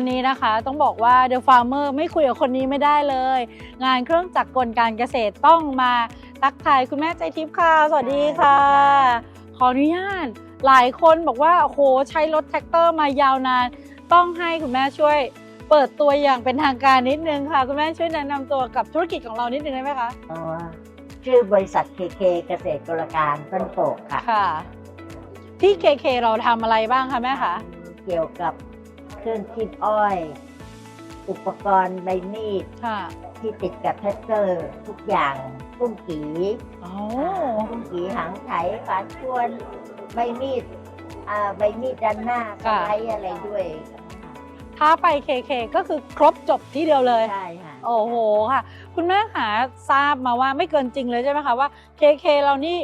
วันนี้นะคะต้องบอกว่า The Farmer ไม่คุยกับคนนี้ไม่ได้เลย งานเครื่องจักรกลการเกษตรต้องมาทักทายคุณแม่ใจทิพย์ค่ะ สวัสดีค่ะ ขออนุญาตหลายคนบอกว่าโอ้โหใช้รถแท็กเตอร์มายาวนาน ต้องให้คุณแม่ช่วยเปิดตัวอย่างเป็นทางการนิดนึงค่ะ คุณแม่ช่วยแนะนำตัวกับธุรกิจของเรานิดนึงได้ไหมคะอ๋อชื่อบริษัทเคเคเกษตรกลการต้นโปกค่ะ ค่ะ ที่ KK เราทำอะไรบ้างคะแม่คะ เกี่ยวกับ เครื่องคีบอ้อย อุปกรณ์ใบมีดค่ะ ที่ติดกับแท็กเตอร์ทุกอย่างปุ้งกีโอ้ปุ้งกีหางไถฝานชวนใบมีดอ่าใบมีดด้านหน้าสไลด์อะไรด้วยถ้าไป KK ก็คือครบจบที่เดียวเลย ใช่ค่ะ โอ้โหค่ะ คุณแม่ขาทราบมาว่าไม่เกินจริงเลยใช่ไหมคะว่า KK เรานี่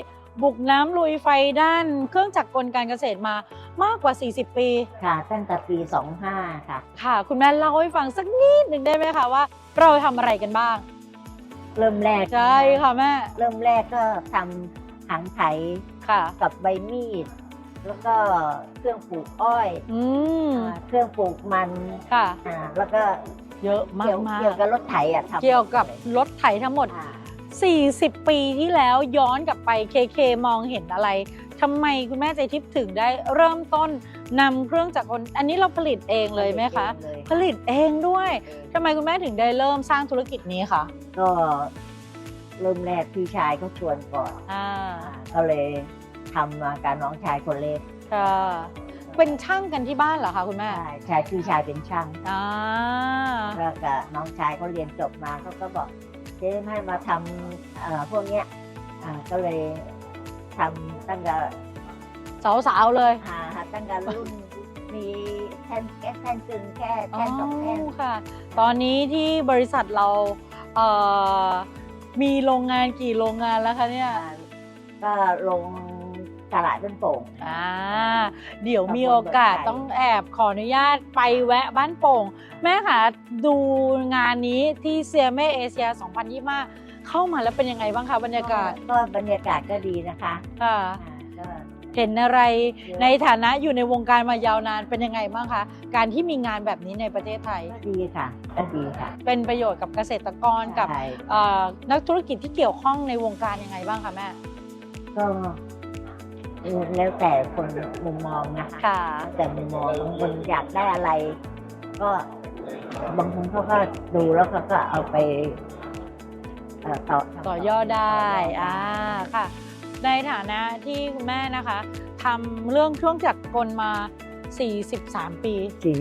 บุกน้ำลุยไฟด้านเครื่องจักรกลการเกษตรมามากกว่า 40 ปี ค่ะตั้งแต่ปี 25 ค่ะ ค่ะ คุณแม่เล่าให้ฟังสักนิดหนึ่งได้ไหมคะว่า เราทำอะไรกันบ้าง เริ่มแรกใช่ค่ะแม่ เริ่มแรกก็ทำหางไถค่ะ กับใบมีด แล้วก็เครื่องปลูกอ้อยอืมอ่าเครื่องปลูกมันค่ะ อ่าแล้วก็เยอะมาเกี่ยวกมากเกี่ยวกับรถไถอะทำเกี่ยวกับรถไถทั้งหมด อ่า 40 ปีที่แล้วย้อนกลับไป KK มองเห็นอะไรทำไมคุณแม่ใจทิพย์ถึงได้เริ่มต้นนำเครื่องจักรกลอันนี้เราผลิตเองเลยไหมคะเลยผลิตเองด้วยทำไมคุณแม่ถึงได้เริ่มสร้างธุรกิจนี้คะก็เริ่มแรกพี่ชายเขาชวนก่อนอ่าอ่าก็เลยทำมากับน้องชายคนเล็กค่ะเป็นช่างกันที่บ้านเหรอคะคุณแม่ ใช่ชายพี่ชายเป็นช่างอ่าแล้วก็น้องชายเขาเรียนจบมาเขาก็บอกเจ๊ให้มาทำเอ่อพวกเนี้ยอ่าก็เลยทำตั้งแต่สาวๆเลยหาหาตั้งแต่รุ่นมีแท่นแค่แท่นกึ่งแค่อ๋อแท่นสองแท่นค่ะ ตอนนี้ที่บริษัทเราเอ่อมีโรงงานกี่โรงงานแล้วคะเนี่ยอ่าก็ลง ตลาดต้นโป่ง อ่าเดี๋ยวมีโอกาสต้องแอบขออนุญาตไปแวะบ้านโป่ง แม่ค่ะดูงานนี้ที่เซียเมเอเชีย 2025 เข้ามาแล้วเป็นยังไงบ้างคะบรรยากาศก็บรรยากาศก็ดีนะคะค่ะอ่าก็เห็นอะไรในฐานะอยู่ในวงการมายาวนานเป็นยังไงบ้างคะ การที่มีงานแบบนี้ในประเทศไทย ก็ดีค่ะก็ดีค่ะ เป็นประโยชน์กับเกษตรกรกับใช่ เอ่อนักธุรกิจที่เกี่ยวข้องในวงการยังไงบ้างคะแม่ ก็ แล้วแต่คนมุมมองนะคะค่ะ แต่มุมมองบางคนอยากได้อะไร ก็บางคนเขาก็ดูแล้วเขาก็เอาไปเอ่อต่อต่อยอดได้อ่าค่ะ ในฐานะที่คุณแม่นะคะทำเรื่องเครื่องจักรกลมา 43 ปี สี่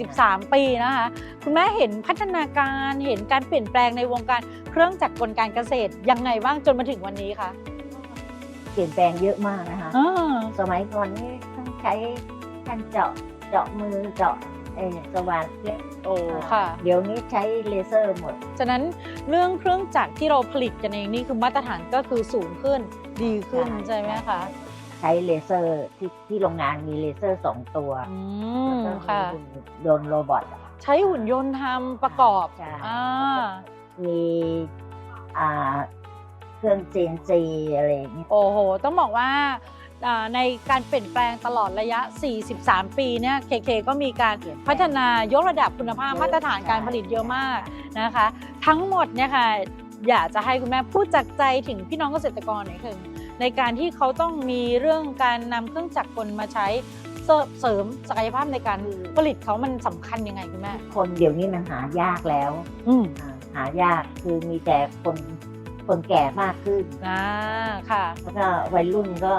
สิบสาม 43 ปีนะคะ คุณแม่เห็นพัฒนาการเห็นการเปลี่ยนแปลงในวงการเครื่องจักรกลการเกษตรยังไงบ้างจนมาถึงวันนี้คะ เปลี่ยนแปลงเยอะมากนะคะ อ่าสมัยก่อนนี่ต้องใช้แท่นเจาะเจาะมือเจาะเออสว่านเล็กโอ้ค่ะ เดี๋ยวนี้ใช้เลเซอร์หมด ฉะนั้นเรื่องเครื่องจักรที่เราผลิตกันเองนี่คือมาตรฐานก็คือสูงขึ้นดีขึ้นใช่ใช่ไหมคะใช้เลเซอร์ที่ที่โรงงานมีเลเซอร์สองตัวอืแล้วมก็ค่ะ มีโดนโรบอทใช้หุ่นยนต์ทำประกอบใช่อ่ามีอ่าเค รื่อง CNC อะไรอย่างเงี้ยโอ้โห ต้องบอกว่าอ่าในการเปลี่ยนแปลงตลอดระยะ 43 ปีเนี่ย KK ก็มีการพัฒนายกระดับคุณภาพมาตรฐานการผลิตเยอะมากนะคะ ทั้งหมดเนี่ยค่ะอยากจะให้คุณแม่พูดจากใจถึงพี่น้องเกษตรกรหน่อยคือในการที่เขาต้องมีเรื่องการนำเครื่องจักรกลมาใช้เสริมเสริมศักยภาพในการผลิตเขามันสำคัญยังไงคุณแม่คนเดี๋ยวนี้มันหายากแล้วอืม อ่าหายากคือมีแต่คน คนแก่มากขึ้นอ่าค่ะ แล้วก็วัยรุ่นก็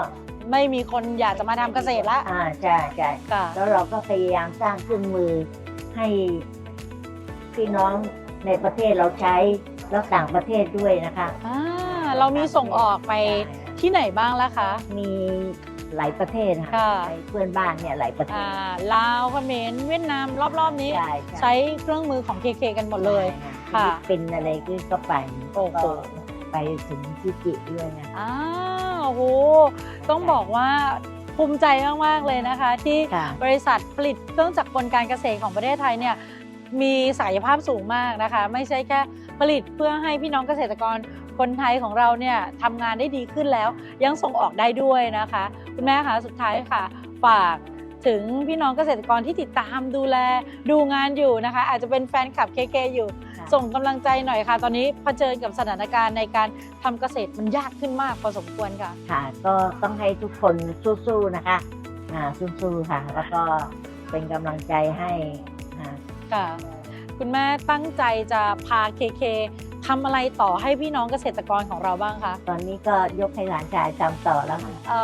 ไม่มีคนอยากจะมาทำเกษตรละอ่าใช่ใช่ค่ะ แล้วเราก็พยายามสร้างเครื่องมือให้พี่น้องในประเทศเราใช้แล้วต่างประเทศด้วยนะคะ อ่าเรามีส่งออกไปที่ไหนบ้างแล้วคะ มีหลายประเทศค่ะค่ะในเพื่อนบ้านเนี่ยหลายประเทอ่าศลาวเขมรเวียดนามรอบๆนี้ ใช่ใช้เครื่องมือของ KK กันหมดเลย ค่ะเป็นอะไรก็ไปโอ้โห ก็ ไปถึงฟิจิด้วยนะ อ้าวโหต้องบอกว่าภูมิใจมาก ๆ เลยนะคะ ที่ค่ะบริษัทผลิตเครื่องจักรกลการเกษตรของประเทศไทยเนี่ยมีศักยภาพสูงมากนะคะ ไม่ใช่แค่ผลิตเพื่อให้พี่น้องเกษตรกรคนไทยของเราเนี่ยทำงานได้ดีขึ้นแล้ว ยังส่งออกได้ด้วยนะคะ คุณแม่คะสุดท้ายค่ะฝาก ถึงพี่น้องเกษตรกรที่ติดตามดูแลดูงานอยู่นะคะ อาจจะเป็นแฟนคลับเคเคอยู่ค่ะส่งกำลังใจหน่อยค่ะ ตอนนี้เผชิญกับสถานการณ์ในการทำเกษตรมันยากขึ้นมากพอสมควรค่ะ ค่ะ ก็ต้องให้ทุกคนสู้ๆนะคะอ่าสู้ๆค่ะ แล้วก็เป็นกำลังใจให้อ่าค่ะ คุณแม่ตั้งใจจะพาเคเค ทำอะไรต่อให้พี่น้องเกษตรกรของเราบ้างคะตอนนี้ก็ยกให้หลานชายทำต่อแล้วค่ะ เอ่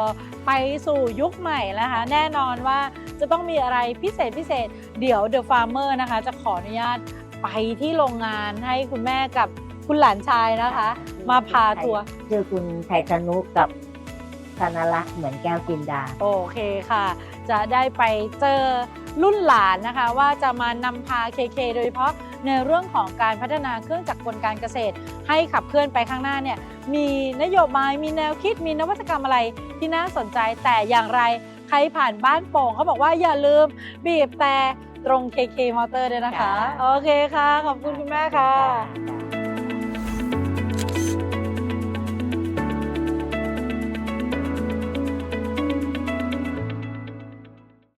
อไปสู่ยุคใหม่นะคะ แน่นอนว่าจะต้องมีอะไรพิเศษพิเศษ เดี๋ยว The Farmer นะคะ จะขออนุญาตไปที่โรงงานให้คุณแม่กับคุณหลานชายนะคะ มาพาทัวร์ ชื่อคุณไทยธนุกับธนรักษ์เหมือนแก้วกินดา โอเคค่ะ จะได้ไปเจอรุ่นหลานนะคะ ว่าจะมานำพา KK โดยเฉพาะ ในเรื่องของการพัฒนาเครื่องจักรกลการเกษตร ให้ขับเคลื่อนไปข้างหน้าเนี่ยมีนโยบายมีแนวคิดมีนวัตกรรมอะไรที่น่าสนใจแต่อย่างไรใครผ่านบ้านโป่งเขาบอกว่าอย่าลืมบีบแต่ตรง KK Motor ด้วยนะคะค่ะโอเคค่ะ ขอบคุณคุณแม่ค่ะค่ะ